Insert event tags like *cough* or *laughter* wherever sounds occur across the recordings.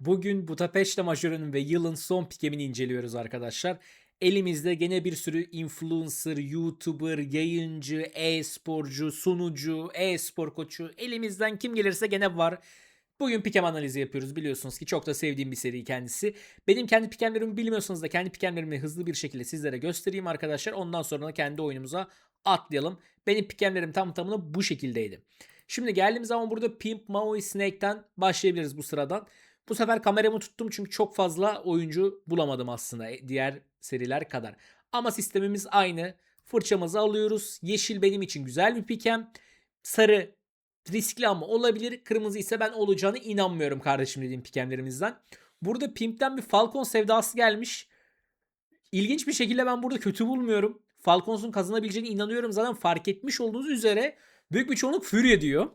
Bugün Budapest Majörü'nün ve yılın son pikemini inceliyoruz arkadaşlar. Elimizde gene bir sürü influencer, YouTuber, yayıncı, e-sporcu, sunucu, e-spor koçu elimizden kim gelirse gene var. Bugün pikem analizi yapıyoruz biliyorsunuz ki çok da sevdiğim bir seri kendisi. Benim kendi pikemlerimi bilmiyorsanız da kendi pikemlerimi hızlı bir şekilde sizlere göstereyim arkadaşlar. Ondan sonra da kendi oyunumuza atlayalım. Benim pikemlerim tam tamına bu şekildeydi. Şimdi geldiğimiz zaman burada Pimp Maui Snake'ten başlayabiliriz bu sıradan. Bu sefer kameramı tuttum çünkü çok fazla oyuncu bulamadım aslında e, diğer seriler kadar. Ama sistemimiz aynı. Fırçamızı alıyoruz. Yeşil benim için güzel bir pikem. Sarı riskli ama olabilir. Kırmızı ise ben olacağını inanmıyorum kardeşim dediğim pikemlerimizden. Burada Pimp'ten bir Falcon sevdası gelmiş. İlginç bir şekilde ben burada kötü bulmuyorum. Falcons'un kazanabileceğine inanıyorum. Zaten fark etmiş olduğunuz üzere büyük bir çoğunluk Fury diyor.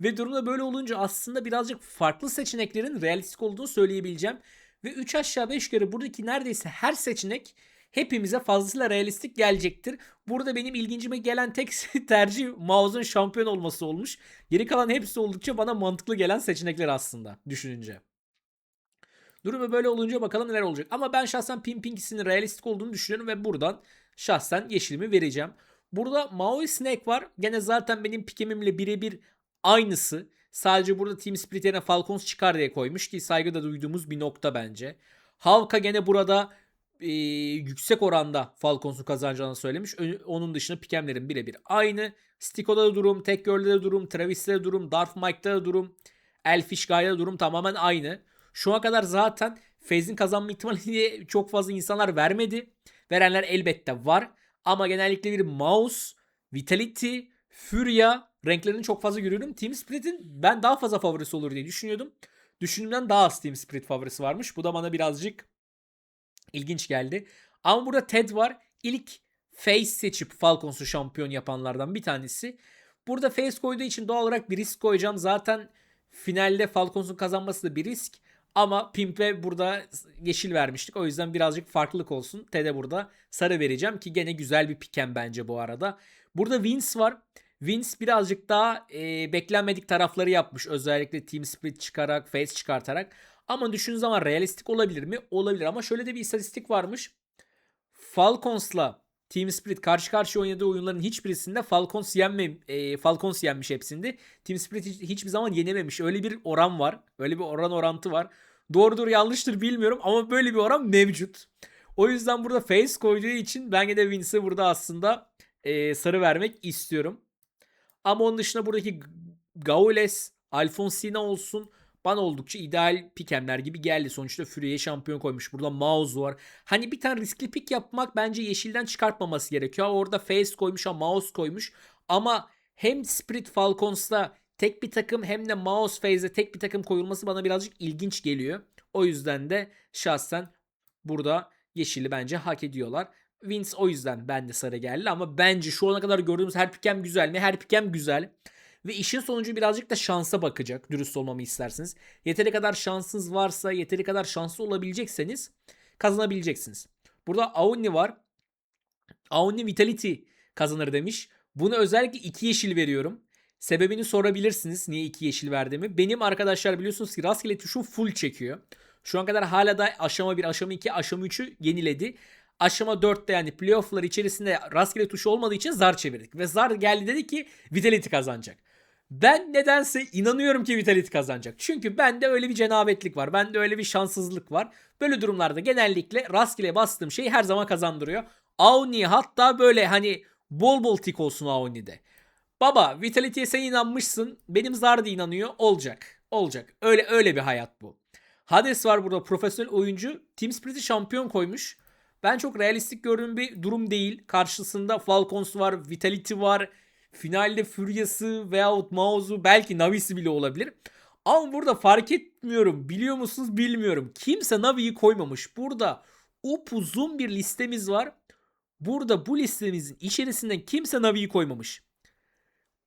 Ve durumda böyle olunca aslında birazcık farklı seçeneklerin realistik olduğunu söyleyebileceğim. Ve 3 aşağı 5 yukarı buradaki neredeyse her seçenek hepimize fazlasıyla realistik gelecektir. Burada benim ilgincime gelen tek *laughs* tercih Mouse'un şampiyon olması olmuş. Geri kalan hepsi oldukça bana mantıklı gelen seçenekler aslında düşününce. Durumu böyle olunca bakalım neler olacak. Ama ben şahsen Pimpingis'in realistik olduğunu düşünüyorum ve buradan şahsen yeşilimi vereceğim. Burada Maui Snake var. Gene zaten benim pikemimle birebir aynısı. Sadece burada Team Spirit yerine Falcons çıkar diye koymuş ki saygıda duyduğumuz bir nokta bence. Havka gene burada e, yüksek oranda Falcons'u kazanacağını söylemiş. Ö- onun dışında pikemlerin birebir aynı. Stiko'da da durum, Tek Girl'de de durum, Travis'te de durum, Darth Mike'da da durum, Elfish Guy'da da durum tamamen aynı. Şu ana kadar zaten Faze'in kazanma ihtimali *laughs* çok fazla insanlar vermedi. Verenler elbette var. Ama genellikle bir Mouse, Vitality, Furia renklerini çok fazla görüyorum. Team Spirit'in ben daha fazla favorisi olur diye düşünüyordum. Düşündüğümden daha az Team Spirit favorisi varmış. Bu da bana birazcık ilginç geldi. Ama burada Ted var. İlk Face seçip Falcons'u şampiyon yapanlardan bir tanesi. Burada Face koyduğu için doğal olarak bir risk koyacağım. Zaten finalde Falcons'un kazanması da bir risk. Ama Pimp'e burada yeşil vermiştik. O yüzden birazcık farklılık olsun. Ted'e burada sarı vereceğim ki gene güzel bir piken bence bu arada. Burada Vince var. Vince birazcık daha e, beklenmedik tarafları yapmış. Özellikle Team Spirit çıkarak, Face çıkartarak. Ama düşündüğünüz zaman realistik olabilir mi? Olabilir ama şöyle de bir istatistik varmış. Falcons'la Team Spirit karşı karşıya oynadığı oyunların hiçbirisinde Falcons yenme e, Falcons yenmiş hepsinde. Team Spirit hiç, hiçbir zaman yenememiş. Öyle bir oran var. Öyle bir oran orantı var. Doğrudur yanlıştır bilmiyorum ama böyle bir oran mevcut. O yüzden burada face koyduğu için ben de Vince'e burada aslında e, sarı vermek istiyorum. Ama onun dışında buradaki Gaules, Alfonsina olsun bana oldukça ideal pikemler gibi geldi. Sonuçta Fury'ye şampiyon koymuş. Burada Mouse var. Hani bir tane riskli pik yapmak bence yeşilden çıkartmaması gerekiyor. Orada Face koymuş ama Mouse koymuş. Ama hem Spirit Falcons'ta tek bir takım hem de Mouse Phase'de tek bir takım koyulması bana birazcık ilginç geliyor. O yüzden de şahsen burada yeşili bence hak ediyorlar. Vince o yüzden bende sarı geldi ama bence şu ana kadar gördüğümüz her pikem güzel mi? Her pikem güzel. Ve işin sonucu birazcık da şansa bakacak. Dürüst olmamı isterseniz. Yeteri kadar şansınız varsa, yeteri kadar şanslı olabilecekseniz kazanabileceksiniz. Burada Aoni var. Aoni Vitality kazanır demiş. Bunu özellikle iki yeşil veriyorum. Sebebini sorabilirsiniz niye iki yeşil verdiğimi. Benim arkadaşlar biliyorsunuz ki rastgele tuşum full çekiyor. Şu an kadar hala da aşama 1, aşama 2, aşama 3'ü yeniledi. Aşama 4'te yani playoff'lar içerisinde rastgele tuşu olmadığı için zar çevirdik. Ve zar geldi dedi ki Vitality kazanacak. Ben nedense inanıyorum ki Vitality kazanacak. Çünkü bende öyle bir cenabetlik var. Bende öyle bir şanssızlık var. Böyle durumlarda genellikle rastgele bastığım şey her zaman kazandırıyor. Auni hatta böyle hani bol bol tik olsun Auni'de. Baba Vitality'ye sen inanmışsın. Benim zar da inanıyor. Olacak. Olacak. Öyle öyle bir hayat bu. Hades var burada profesyonel oyuncu. Team Spirit'i şampiyon koymuş. Ben çok realistik gördüğüm bir durum değil. Karşısında Falcons var, Vitality var. Finalde Furia'sı veyahut Mause'u belki Navi'si bile olabilir. Ama burada fark etmiyorum. Biliyor musunuz bilmiyorum. Kimse Navi'yi koymamış. Burada upuzun bir listemiz var. Burada bu listemizin içerisinden kimse Navi'yi koymamış.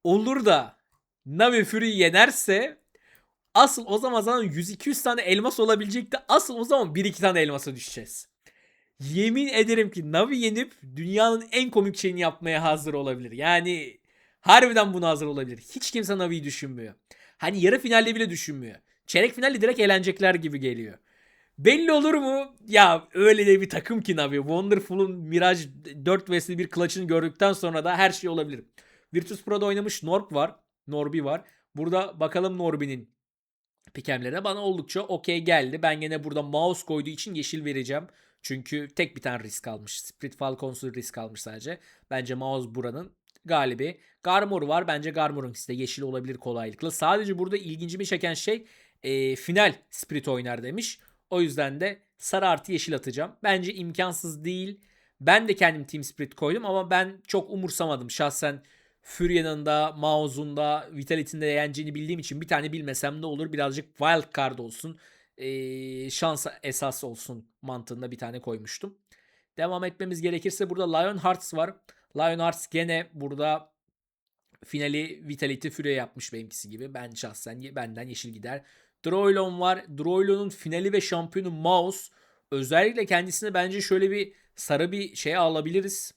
Olur da Navi Fury yenerse asıl o zaman zaten 100-200 tane elmas olabilecekti. Asıl o zaman 1-2 tane elmasa düşeceğiz. Yemin ederim ki Navi yenip dünyanın en komik şeyini yapmaya hazır olabilir. Yani harbiden buna hazır olabilir. Hiç kimse Navi'yi düşünmüyor. Hani yarı finalde bile düşünmüyor. çeyrek finalde direkt eğlenecekler gibi geliyor. Belli olur mu? Ya öyle de bir takım ki Navi. Wonderful'un Mirage 4 vs 1 clutch'ını gördükten sonra da her şey olabilir. Virtus Pro'da oynamış Norb var. Norbi var. Burada bakalım Norbi'nin pikemlerine bana oldukça okey geldi. Ben gene burada mouse koyduğu için yeşil vereceğim. Çünkü tek bir tane risk almış. Split Falcons'u risk almış sadece. Bence mouse buranın galibi. Garmor var. Bence Garmor'un de yeşil olabilir kolaylıkla. Sadece burada ilgincimi çeken şey e, final Spirit oynar demiş. O yüzden de sarı artı yeşil atacağım. Bence imkansız değil. Ben de kendim Team Spirit koydum ama ben çok umursamadım. Şahsen Furya'nın da Mause'un da Vitality'nin de yeneceğini bildiğim için bir tane bilmesem ne olur birazcık wild card olsun. Ee, şans esas olsun mantığında bir tane koymuştum. Devam etmemiz gerekirse burada Lionhearts var. Lionhearts gene burada finali Vitality Fury yapmış benimkisi gibi. Ben şahsen benden yeşil gider. Droylon var. Droylon'un finali ve şampiyonu Mouse. Özellikle kendisine bence şöyle bir sarı bir şey alabiliriz.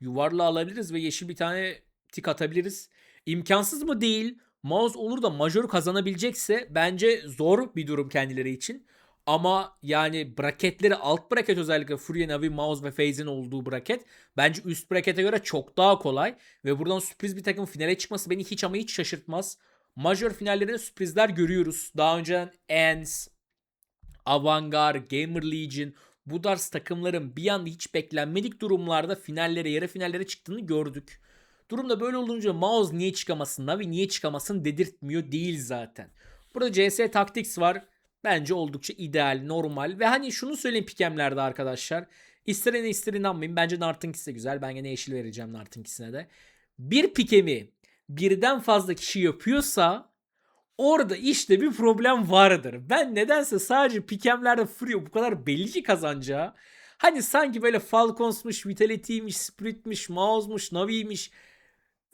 Yuvarla alabiliriz ve yeşil bir tane tik atabiliriz. İmkansız mı değil. Mouse olur da majör kazanabilecekse bence zor bir durum kendileri için. Ama yani braketleri alt braket özellikle Fury, Navi, Mouse ve FaZe'in olduğu braket bence üst brakete göre çok daha kolay. Ve buradan sürpriz bir takım finale çıkması beni hiç ama hiç şaşırtmaz. Major finallerinde sürprizler görüyoruz. Daha önceden ENS, Avantgarde, Gamer Legion bu tarz takımların bir anda hiç beklenmedik durumlarda finallere, yarı finallere çıktığını gördük. Durumda böyle olunca Mouse niye çıkamasın, Navi niye çıkamasın dedirtmiyor değil zaten. Burada CS Tactics var. Bence oldukça ideal, normal ve hani şunu söyleyeyim pikemlerde arkadaşlar. İsterene ister inanmayın. Bence Nartınkisi de güzel. Ben gene yeşil vereceğim Nartınkisine de. Bir pikemi birden fazla kişi yapıyorsa orada işte bir problem vardır. Ben nedense sadece pikemlerde Fury bu kadar belli ki kazanacağı. Hani sanki böyle Falcons'muş, Vitality'ymiş, Spirit'miş, Mouse'muş, Navi'ymiş.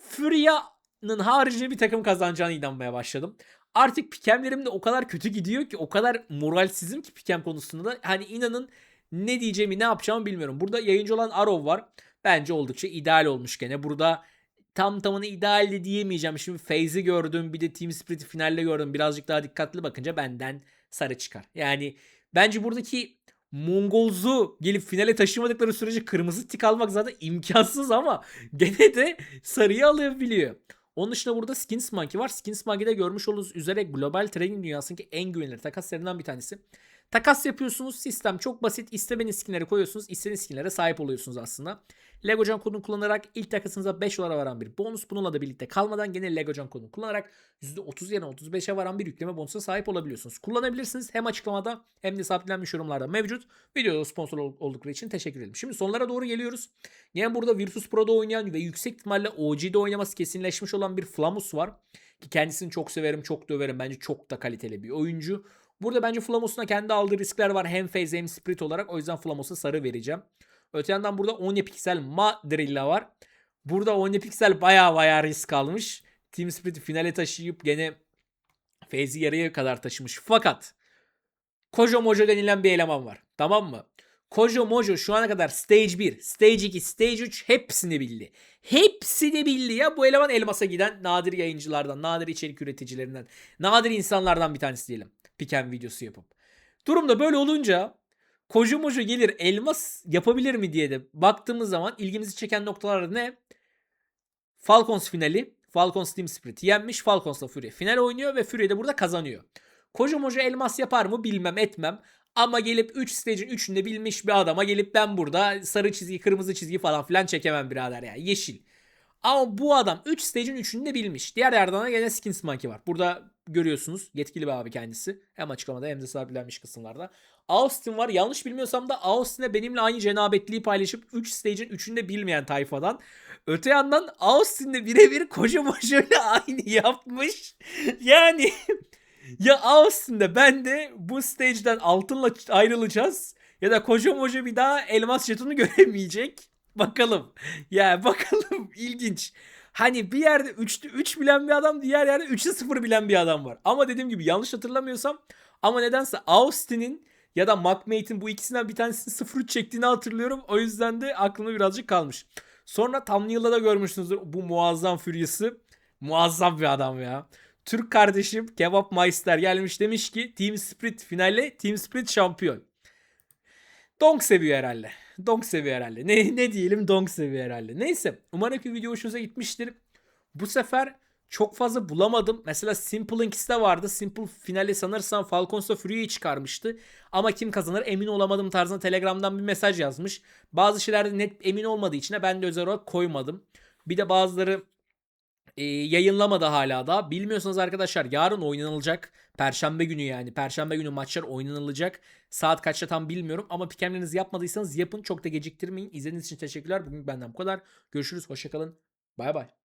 Furya'nın haricinde bir takım kazanacağını inanmaya başladım. Artık pikemlerim de o kadar kötü gidiyor ki o kadar moralsizim ki pikem konusunda da hani inanın ne diyeceğimi ne yapacağımı bilmiyorum. Burada yayıncı olan Arrow var. Bence oldukça ideal olmuş gene. Burada tam tamını idealdi diyemeyeceğim. Şimdi FaZe'i gördüm. Bir de Team Spirit'i finalde gördüm. Birazcık daha dikkatli bakınca benden sarı çıkar. Yani bence buradaki Mongolz'u gelip finale taşımadıkları sürece kırmızı tik almak zaten *laughs* imkansız ama gene de sarıyı alabiliyor. Onun dışında burada Skins Monkey var. Skins Monkey'de görmüş olduğunuz üzere global trading dünyasındaki en güvenilir takaslarından bir tanesi. Takas yapıyorsunuz. Sistem çok basit. İstemeniz skinleri koyuyorsunuz. İstediğiniz skinlere sahip oluyorsunuz aslında. Legocan kodunu kullanarak ilk takasınıza 5 dolara varan bir bonus. Bununla da birlikte kalmadan gene Legocan kodunu kullanarak %30 yerine 35'e varan bir yükleme bonusa sahip olabiliyorsunuz. Kullanabilirsiniz. Hem açıklamada hem de sabitlenmiş yorumlarda mevcut. Videoda sponsor oldukları için teşekkür ederim. Şimdi sonlara doğru geliyoruz. Yine burada Virtus Pro'da oynayan ve yüksek ihtimalle OG'de oynaması kesinleşmiş olan bir Flamus var. Ki kendisini çok severim, çok döverim. Bence çok da kaliteli bir oyuncu. Burada bence Flamos'un da kendi aldığı riskler var. Hem phase hem spirit olarak. O yüzden Flamos'a sarı vereceğim. Öte yandan burada 10 piksel Madrilla var. Burada 10 piksel baya baya risk almış. Team Spirit'i finale taşıyıp gene Feyzi yarıya kadar taşımış. Fakat Kojo Mojo denilen bir eleman var. Tamam mı? Kojo Mojo şu ana kadar Stage 1, Stage 2, Stage 3 hepsini bildi. Hepsini bildi ya. Bu eleman elmasa giden nadir yayıncılardan, nadir içerik üreticilerinden, nadir insanlardan bir tanesi diyelim. Piken videosu yapıp. Durumda böyle olunca Kojo Mojo gelir elmas yapabilir mi diye de baktığımız zaman ilgimizi çeken noktalar ne? Falcons finali. Falcons Team Spirit yenmiş. Falcons'la Fury final oynuyor ve Fury de burada kazanıyor. Kojo Mojo elmas yapar mı bilmem etmem. Ama gelip 3 stage'in 3'ünde bilmiş bir adama gelip ben burada sarı çizgi, kırmızı çizgi falan filan çekemem birader ya. Yeşil. Ama bu adam 3 stage'in 3'ünü de bilmiş. Diğer yerden de gene Skins Monkey var. Burada görüyorsunuz. Yetkili bir abi kendisi. Hem açıklamada hem de sabitlenmiş kısımlarda. Austin var. Yanlış bilmiyorsam da Austin'e benimle aynı cenabetliği paylaşıp 3 stage'in 3'ünü de bilmeyen tayfadan. Öte yandan Austin'de birebir koca başarıyla *laughs* aynı yapmış. Yani *laughs* ya Austin'de ben de bu stage'den altınla ayrılacağız. Ya da koca moca bir daha elmas jetonu göremeyecek. Bakalım. Ya bakalım *laughs* ilginç. Hani bir yerde 3'te 3 bilen bir adam diğer yerde 3'te 0 bilen bir adam var. Ama dediğim gibi yanlış hatırlamıyorsam ama nedense Austin'in ya da McMate'in bu ikisinden bir tanesini 0-3 çektiğini hatırlıyorum. O yüzden de aklımda birazcık kalmış. Sonra Thumbnail'da da görmüşsünüzdür bu muazzam Furious'ı. Muazzam bir adam ya. Türk kardeşim Kebap Meister gelmiş demiş ki Team Spirit finale Team Spirit şampiyon. Donk seviyor herhalde. Donk seviyor herhalde. Ne, ne diyelim Donk seviyor herhalde. Neyse umarım ki video hoşunuza gitmiştir. Bu sefer çok fazla bulamadım. Mesela Simple Inks'te vardı. Simple finali sanırsam Falcons'la Fury'yi çıkarmıştı. Ama kim kazanır emin olamadım tarzında Telegram'dan bir mesaj yazmış. Bazı şeylerde net emin olmadığı için ben de özel olarak koymadım. Bir de bazıları e, yayınlamadı hala da. Bilmiyorsanız arkadaşlar yarın oynanılacak. Perşembe günü yani. Perşembe günü maçlar oynanılacak. Saat kaçta tam bilmiyorum ama pikemlerinizi yapmadıysanız yapın. Çok da geciktirmeyin. İzlediğiniz için teşekkürler. Bugün benden bu kadar. Görüşürüz. Hoşçakalın. Bay bay.